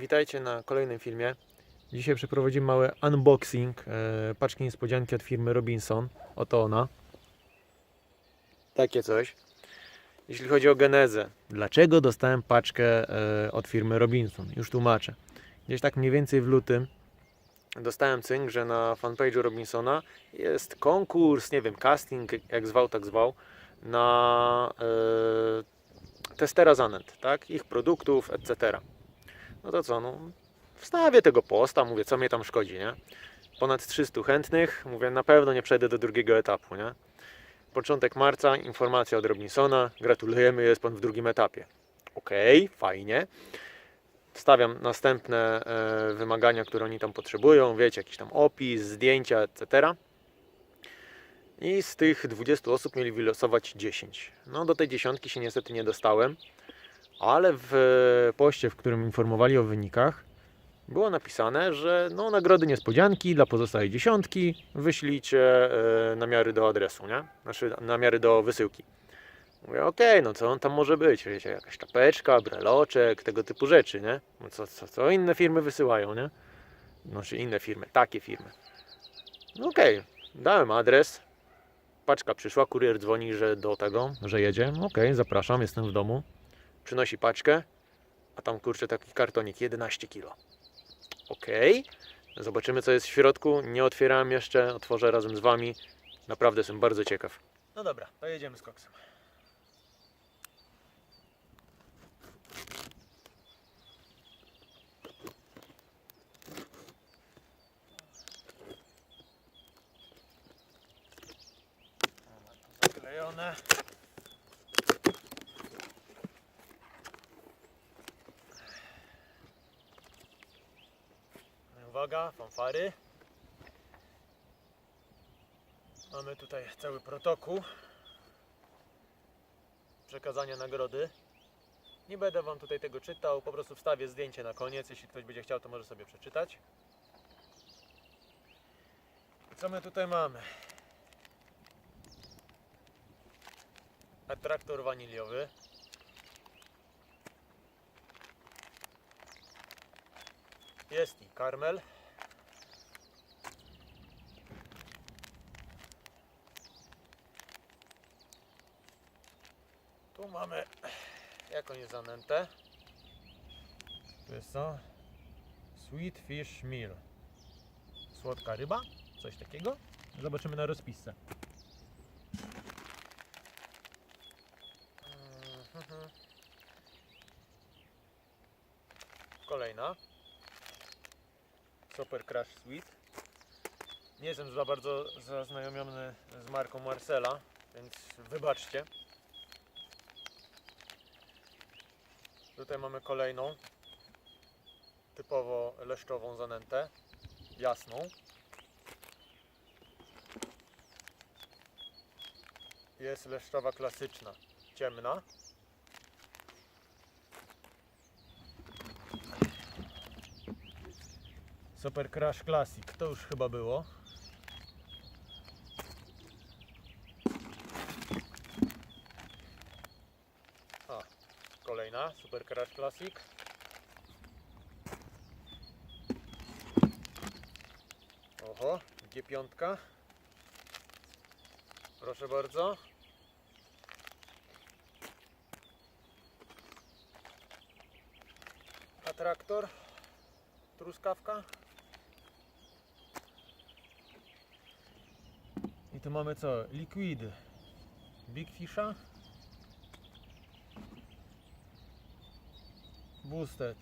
Witajcie na kolejnym filmie. Dzisiaj przeprowadzimy mały unboxing e, paczki niespodzianki od firmy Robinson. Oto ona. Takie coś. Jeśli chodzi o genezę, dlaczego dostałem paczkę e, od firmy Robinson? Już tłumaczę. Gdzieś tak mniej więcej w lutym dostałem cynk, że na fanpage'u Robinsona jest konkurs, nie wiem, casting, jak zwał, tak zwał, na e, testera zanęt, tak? Ich produktów, etc. No to co, no wstawię tego posta, mówię, co mnie tam szkodzi, nie? Ponad 300 chętnych, mówię, na pewno nie przejdę do drugiego etapu, nie? Początek marca, informacja od Robinsona, gratulujemy, jest Pan w drugim etapie. Okej, fajnie. Stawiam następne e, wymagania, które oni tam potrzebują, wiecie, jakiś tam opis, zdjęcia, etc. I z tych 20 osób mieli wylosować 10. No do tej dziesiątki się niestety nie dostałem, ale w poście, w którym informowali o wynikach, było napisane, że no, nagrody niespodzianki dla pozostałej dziesiątki wyślijcie e, namiary do adresu, nie? Znaczy namiary do wysyłki. Mówię, okej, no co on tam może być? Wiecie, jakaś czapeczka, breloczek, tego typu rzeczy, nie? No co, co, co inne firmy wysyłają, nie? Znaczy inne firmy, takie firmy. No okej, dałem adres, paczka przyszła, kurier dzwoni, że do tego, że jedzie. Okej, zapraszam, jestem w domu. Przynosi paczkę, a tam kurczę taki kartonik 11 kg. Okej, zobaczymy co jest w środku. Nie otwierałem jeszcze, otworzę razem z Wami. Naprawdę jestem bardzo ciekaw. No dobra, to jedziemy z koksem. Zaklejone. Uwaga, fanfary. Mamy tutaj cały protokół przekazania nagrody. Nie będę Wam tutaj tego czytał, po prostu wstawię zdjęcie na koniec. Jeśli ktoś będzie chciał, to może sobie przeczytać. Co my tutaj mamy? Atraktor waniliowy. Jest i karmel. Tu mamy jakąś zanętę. Tu jest co? Sweet fish meal. Słodka ryba? Coś takiego? Zobaczymy na rozpisce. Mhm. Kolejna. Super Crash Sweet. Nie jestem za bardzo zaznajomiony z marką Marcela, więc wybaczcie. Tutaj mamy kolejną typowo leszczową zanętę, jasną. Jest leszczowa klasyczna, ciemna. Super Crash Classic, to już chyba było. A, kolejna Super Crash Classic. Oho, G5. Proszę bardzo. A traktor? Truskawka? I tu mamy co? Liquid Big Fisha Boosted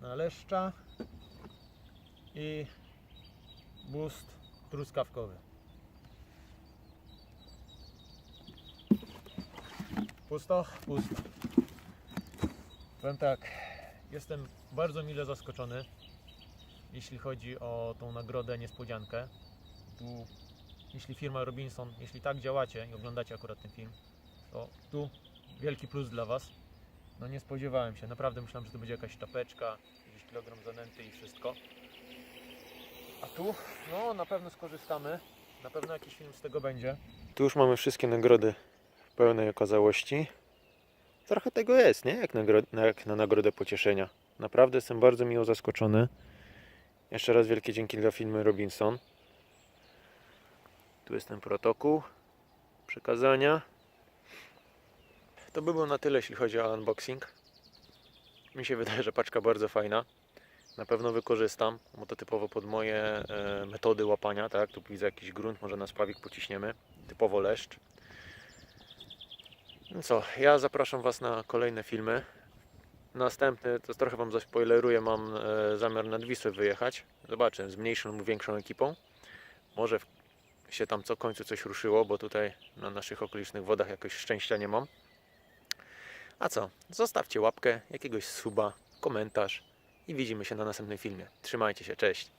na leszcza i boost truskawkowy. Pusto? Pusto. Powiem tak, jestem bardzo mile zaskoczony, jeśli chodzi o tą nagrodę niespodziankę. Tu jeśli firma Robinson, jeśli tak działacie i oglądacie akurat ten film, to tu wielki plus dla Was. No nie spodziewałem się, naprawdę myślałem, że to będzie jakaś czapeczka, jakiś kilogram zanęty i wszystko. A tu, no na pewno skorzystamy, na pewno jakiś film z tego będzie. Tu już mamy wszystkie nagrody w pełnej okazałości. Trochę tego jest, nie? Jak, nagro- jak na nagrodę pocieszenia. Naprawdę jestem bardzo miło zaskoczony. Jeszcze raz wielkie dzięki dla firmy Robinson. Tu jest ten protokół przekazania. To by było na tyle, jeśli chodzi o unboxing. Mi się wydaje, że paczka bardzo fajna. Na pewno wykorzystam, bo to typowo pod moje e, metody łapania, tak? Tu widzę jakiś grunt, może na spławik pociśniemy. Typowo leszcz. No co, ja zapraszam Was na kolejne filmy. Następny, to trochę Wam zaspoileruję, mam e, zamiar nad Wisłę wyjechać. Zobaczę, z mniejszą lub większą ekipą. Może się tam co końcu coś ruszyło, bo tutaj na naszych okolicznych wodach jakoś szczęścia nie mam. A co? Zostawcie łapkę, jakiegoś suba, komentarz i widzimy się na następnym filmie. Trzymajcie się, cześć!